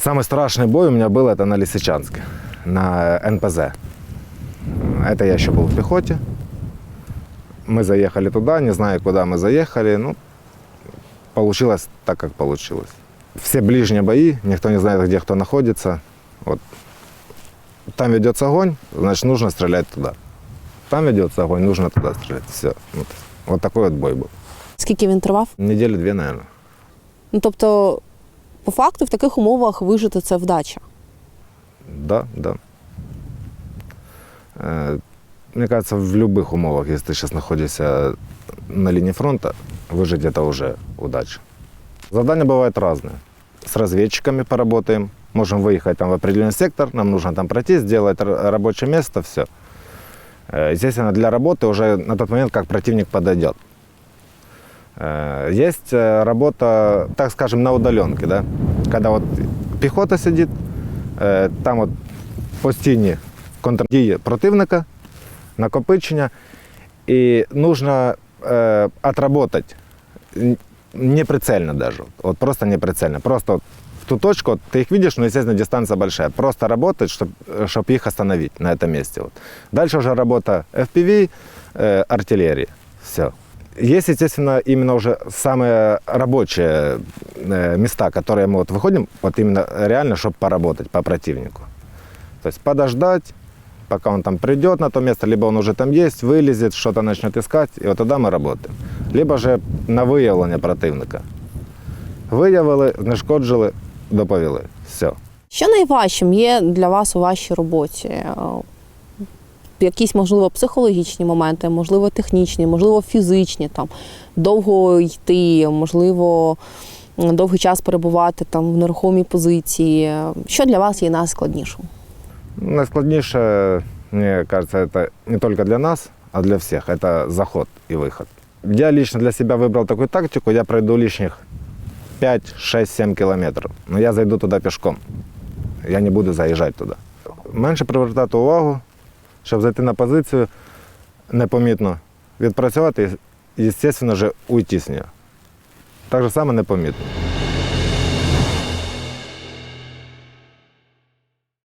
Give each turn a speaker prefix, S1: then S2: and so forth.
S1: Самый страшный бой у меня был это на Лисичанске, на НПЗ. Это я еще был в пехоте. Мы заехали туда, не знаю, куда мы заехали. Ну, получилось так, как получилось. Все ближние бои, никто не знает, где кто находится. Вот. Там ведется огонь, значит, нужно стрелять туда. Там ведется огонь, нужно туда стрелять. Все. Вот, вот такой вот бой был.
S2: Скільки він тривав?
S1: Недели две, наверное.
S2: Ну тобто, по факту, в таких умовах вижити це вдача.
S1: Да, да. Э, Мне кажется, в любых умовах, если ты сейчас находишься на линии фронта, выжить это уже удача. Задания бывают разные. С разведчиками поработаем, можем выехать там в определенный сектор, нам нужно там пройти, сделать р- рабочее место, все. Естественно, для работы уже на тот момент, как противник подойдет. Э, Есть э, работа, так скажем, на удаленке, да? когда вот пехота сидит, е, там от постійні контрдії противника, накопичення, і нужно е, отработать н- неприцельно даже, вот просто неприцельно, просто вот в ту точку, вот ты их видишь, но, естественно, дистанция большая, просто работать, чтобы чтоб их остановить на этом месте. Вот. Дальше уже работа FPV, э, артиллерии, все. Есть, естественно, именно уже самые рабочие э, места, которые мы вот выходим, вот именно реально, чтобы поработать по противнику. То есть подождать, пока он там придет на то место, либо он уже там есть, вылезет, что-то начнет искать, и вот тогда мы работаем. Либо же на виявлення противника. Виявили, знешкоджили, доповіли. Все.
S2: Що найважчим є для вас у вашій роботі? Е, Якісь, можливо, психологічні моменти, можливо, технічні, можливо, фізичні, там довго йти, можливо, м, довгий час перебувати там в нерухомій позиції. Що для вас є найскладнішим?
S1: Найскладніше, мені кажется, это не только для нас, а для всех. Это заход и выход. Я лично для себя выбрал такую тактику, я пройду лишних 5, 6, 7 кілометрів. Но я зайду туди пішком. Я не буду заїжджати туди. Менше привертати увагу, щоб зайти на позицію непомітно, відпрацювати і, звісно уйти з нього. Так же само непомітно.